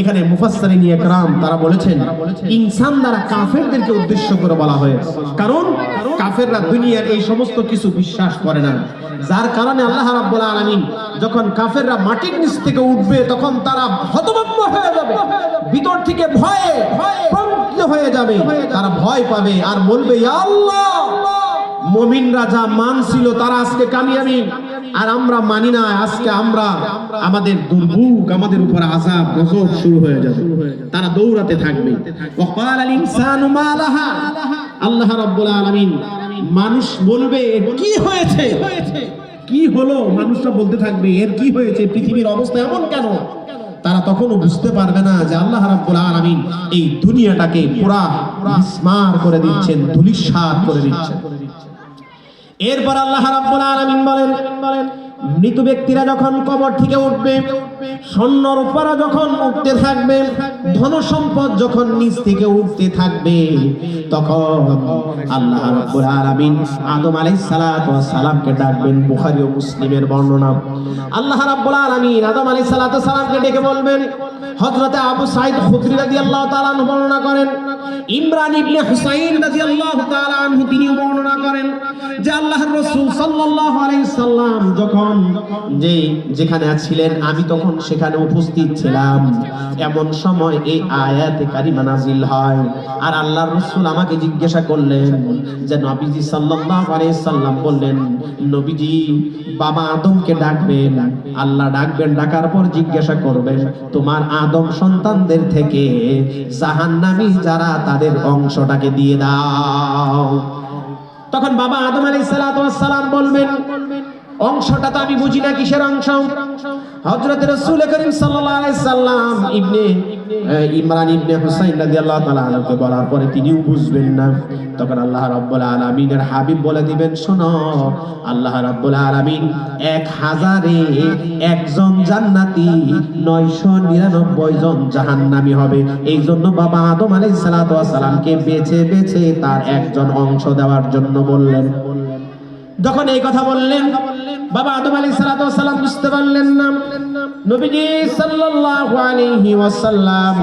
এখানে মুফাসসারিন একরাম তারা বলেছেন ইনসান দ্বারা কাফেরদেরকে উদ্দেশ্য করে বলা হয়েছে। কারণ কাফেররা দুনিয়ার এই সমস্ত কিছু বিশ্বাস করে না। যার কারণে আল্লাহ রাব্বুল আলামিন যখন কাফেররা মাটির নিচ থেকে উঠবে তখন তারা হতভম্ব হয়ে যাবে। ভিতর থেকে ভয়ে প্রজ্ঞ হয়ে যাবে। তারা ভয় পাবে আর বলবে ইয়া আল্লাহ মমিনরা যা মানছিল তারা আজকে কামিয়াবি। আর আমরা মানি না, আজকে আমরা আমাদের দুর্ভোগ আমাদের উপর আযাব, গজব শুরু হয়ে যাবে। তারা দৌড়াতে থাকবে। ওয়াকাল আল ইনসানু মা লাহা আল্লাহ রাব্বুল আলামিন মানুষ বলবে, কি হয়েছে? কি হলো? মানুষরা বলতে থাকবে, এর কি হয়েছে? পৃথিবীর অবস্থা এমন কেন? তারা তখনও বুঝতে পারবে না যে আল্লাহ রাব্বুল আলামিন এই দুনিয়াটাকে পুরা বিস্মার করে দিচ্ছেন ধুলিস্মাত করে দিচ্ছেন। এরপর আল্লাহ রাব্বুল আলামিন বলেন বলেন মৃত ব্যক্তিরা যখন কবর থেকে উঠবে, স্বর্ণর উপরা যখন উঠতে থাকবে, ধন সম্পদ যখন নিচ থেকে উঠতে থাকবে, তখন আল্লাহ রাব্বুল আলামিন আদম আলাইহিস সালাতু ওয়াস সালামকে ডাকবেন, বুখারী ও মুসলিমের বর্ণনা। আল্লাহ রাব্বুল আলামিন আদম আলাইহিস সালাতু ওয়াস সালামকে ডেকে বলবেন, হযরতে আবু সাঈদ খুদরি রাদিয়াল্লাহু তাআলা বর্ণনা করেন, ইমরান ইবনে হুসাইন রাদিয়াল্লাহু তাআলা সাল্লাম যখন যে যেখানে ছিলেন, আমি তখন সেখানে উপস্থিত ছিলাম। এমন সময় এই আয়াতে কারিমা নাজিল হয় আর আল্লাহর রাসূল আমাকে জিজ্ঞাসা করলেন যে, নবীজি আলাইহি সাল্লাম বললেন, নবীজি, বাবা আদমকে ডাকবেন। আল্লাহ ডাকবেন, ডাকার পর জিজ্ঞাসা করবেন, তোমার আদম সন্তানদের থেকে জাহান্নামী যারা, তাদের অংশটাকে দিয়ে দাও। তখন বাবা আদম আলী সালাম বলবেন অংশটা তো আমি বুঝি না কিসের অংশ? হযরত রাসূল করিম সাল্লাম ইবনে ইমরান ইবনে হুসাইন রাদিয়াল্লাহু তাআলা আনহুকে বলার পরে তিনিও বুঝবেন না। তখন আল্লাহ রাব্বুল আলামিনের হাবিব বলে দিবেন, শোনো, আল্লাহ রাব্বুল আলামিন এক হাজারে একজন জান্নাতি নয়শো নিরানব্বই জন জাহান্নামী হবে। এই জন্য বাবা আদম আলাইহিস সালাতু ওয়াস সালামকে বেছে বেছে তার একজন অংশ দেওয়ার জন্য বললেন। যখন এই কথা বললেন, বাবা আদম আলী সালাম বুঝতে পারলেন না। নবীজি সাল্লাল্লাহু আলাইহি ওয়াসাল্লাম